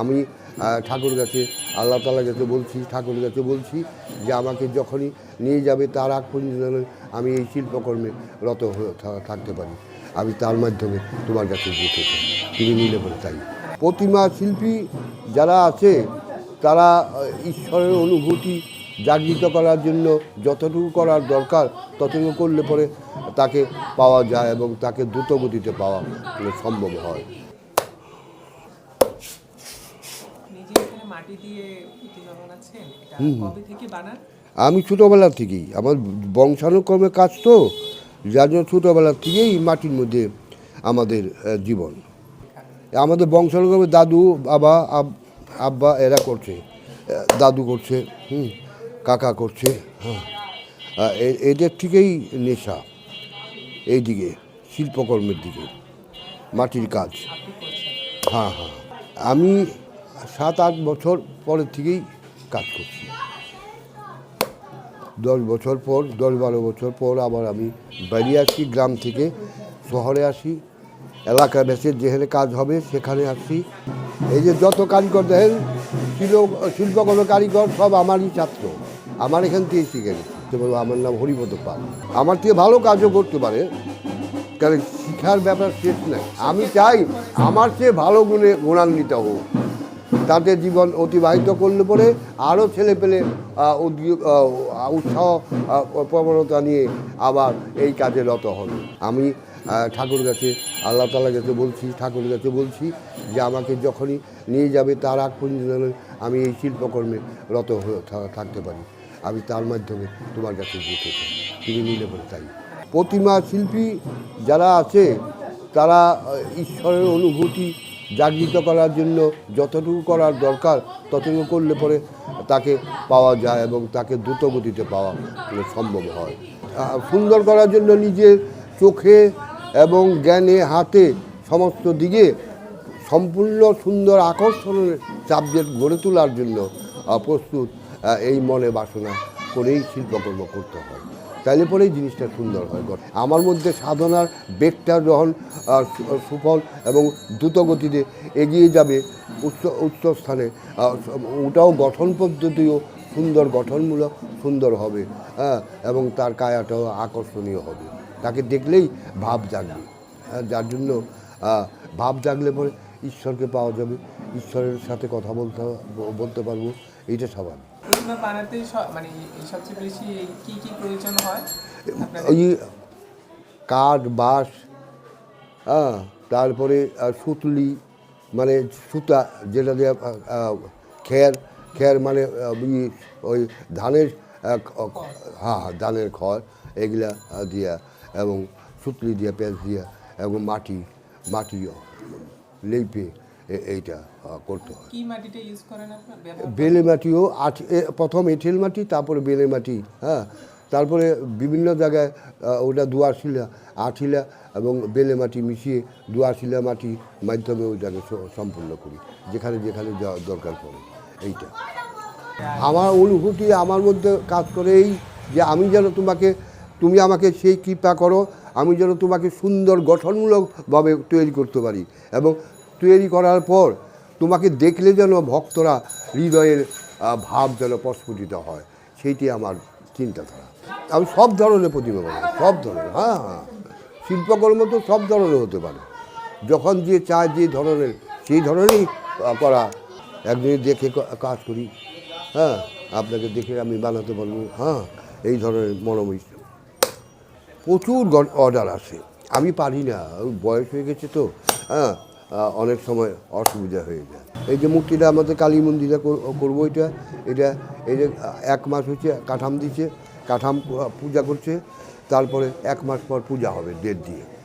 আমি ঠাকুর কাছে, আল্লাহ তালা কাছে বলছি, ঠাকুর কাছে বলছি যে আমাকে যখনই নিয়ে যাবে তার আগ পর্যন্ত যেন আমি এই শিল্পকর্মে রত থাকতে পারি। আমি তার মাধ্যমে তোমার কাছে যেতে তুমি নিলে পরে তাই। প্রতিমা শিল্পী যারা আছে, তারা ঈশ্বরের অনুভূতি জাগৃত করার জন্য যতটুকু করার দরকার, ততটুকু করলে পরে তাকে পাওয়া যায় এবং তাকে দ্রুত গতিতে পাওয়া সম্ভব হয় নিজে এখানে মাটি দিয়ে প্রতিমা বানাচ্ছেন এটা কবে থেকে বানান? আমি ছোটোবেলা থেকেই আমার বংশানুক্রমে কাজ তো যার জন্য ছোটোবেলা থেকেই মাটির মধ্যে আমাদের জীবন। আমাদের বংশানুক্রমে দাদু বাবা আব- আব্বা এরা করছে দাদু করছে হুম কাকা করছে হ্যাঁ। এদের থেকেই নেশা এই দিকে শিল্পকর্মের দিকে মাটির কাজ। হ্যাঁ হ্যাঁ। আমি সাত আট বছর পরের থেকেই কাজ করছি। দশ বছর পর দশ বারো বছর পর আবার আমি বেরিয়ে আসি, গ্রাম থেকে শহরে আসি। এলাকা বেসে যেখানে কাজ হবে সেখানে আসি। এই যে যত কারিগর দেখেন শিল্প শিল্পকর্ম কারিগর, সব আমারই ছাত্র। আমার এখান থেকেই শিখে গেছে। যেমন আমার নাম হরিপদ পাল। আমার থেকে ভালো কাজও করতে পারে, কারণ শিক্ষার ব্যাপার শেষ নাই। আমি চাই আমার চেয়ে ভালো গুণে গুণান্বিত হোক। তাতে জীবন অতিবাহিত করলে পরে আরও ছেলে পেলে উৎসাহ প্রবণতা নিয়ে আবার এই কাজে রত হবে আমি ঠাকুর কাছে, আল্লাহ তালার কাছে বলছি ঠাকুর কাছে বলছি যে আমাকে যখনই নিয়ে যাবে তার আগ পর্যন্ত যেন আমি এই শিল্পকর্মে রত থাকতে পারি। আমি তার মাধ্যমে তোমার কাছে যেতে চাই। তুমি নিলে পরে তাই। প্রতিমা শিল্পী যারা আছে তারা ঈশ্বরের অনুভূতি জাগৃত করার জন্য যতটুকু করার দরকার ততটুকু করলে পরে তাকে পাওয়া যায় এবং তাকে দ্রুত গতিতে পাওয়া সম্ভব হয়। সুন্দর করার জন্য নিজের চোখে এবং জ্ঞানে, হাতে সমস্ত দিকে সম্পূর্ণ সুন্দর আকর্ষণের সাবজেক্ট গড়ে তোলার জন্য প্রস্তুত এই মনে বাসনা করেই শিল্পকর্ম করতে হয়। তাইলে পরেই জিনিসটা সুন্দর হয় আমার মধ্যে সাধনার বেগটা যখন সুফল এবং দ্রুত গতিতে এগিয়ে যাবে উচ্চ উচ্চ স্থানে ওটাও গঠন পদ্ধতিও সুন্দর গঠনমূলক সুন্দর হবে হ্যাঁ এবং তার কায়াটাও আকর্ষণীয় হবে। তাকে দেখলেই ভাব জাগবে হ্যাঁ, যার জন্য ভাব জাগলে পরে ঈশ্বরকে পাওয়া যাবে। ঈশ্বরের সাথে কথা বলতে বলতে পারব। এইটা স্বাভাবিক বানাতে মানে সবচেয়ে বেশি কি কি প্রয়োজন হয়? ওই কাঠ বাঁশ হ্যাঁ তারপরে সুতলি মানে সুতা যেটা দিয়ে খের খের মানে ওই ধানের হ্যাঁ হ্যাঁ ধানের খড় এগুলা দিয়া এবং সুতলি দিয়া পেঁচ দিয়া এবং মাটি মাটি লেপে। এইটা করতে হয়। বেলে মাটিও আঠ প্রথম এঁঠেল মাটি তারপরে বেলে মাটি হ্যাঁ? তারপরে বিভিন্ন জায়গায় ওটা দুয়াশিলা আঠিলা এবং বেলে মাটি মিশিয়ে দুয়াশিলা মাটি মাধ্যমে ওইটাকে সম্পূর্ণ করি যেখানে যেখানে দরকার পড়ে এইটা। আমার অনুভূতি আমার মধ্যে কাজ করে এই যে আমি যেন তোমাকে তুমি আমাকে সেই কৃপা করো আমি যেন তোমাকে সুন্দর গঠনমূলকভাবে তৈরি করতে পারি এবং তৈরি করার পর তোমাকে দেখলে যেন ভক্তরা হৃদয়ের ভাব যেন প্রস্ফুটিত হয়। সেইটি আমার চিন্তাধারা। আমি সব ধরনের প্রতিভা বানাই, সব ধরনের হ্যাঁ হ্যাঁ। শিল্পকর্ম তো সব ধরনের হতে পারে। যখন যে চায় যে ধরনের, সেই ধরনেরই করা। একজনের দেখে কাজ করি হ্যাঁ আপনাকে দেখে আমি বানাতে পারব হ্যাঁ এই ধরনের মনোমিশ প্রচুর অর্ডার আসে। আমি পারি না, বয়স হয়ে গেছে তো হ্যাঁ। অনেক সময় অসুবিধা হয়ে যায়। এই যে মূর্তিটা আমাদের কালী মন্দিরে কর- করব এটা এটা, এই যে এক মাস হচ্ছে কাঠাম দিচ্ছে, কাঠাম পূজা করছে, তারপরে এক মাস পর পূজা হবে ডেট দিয়ে।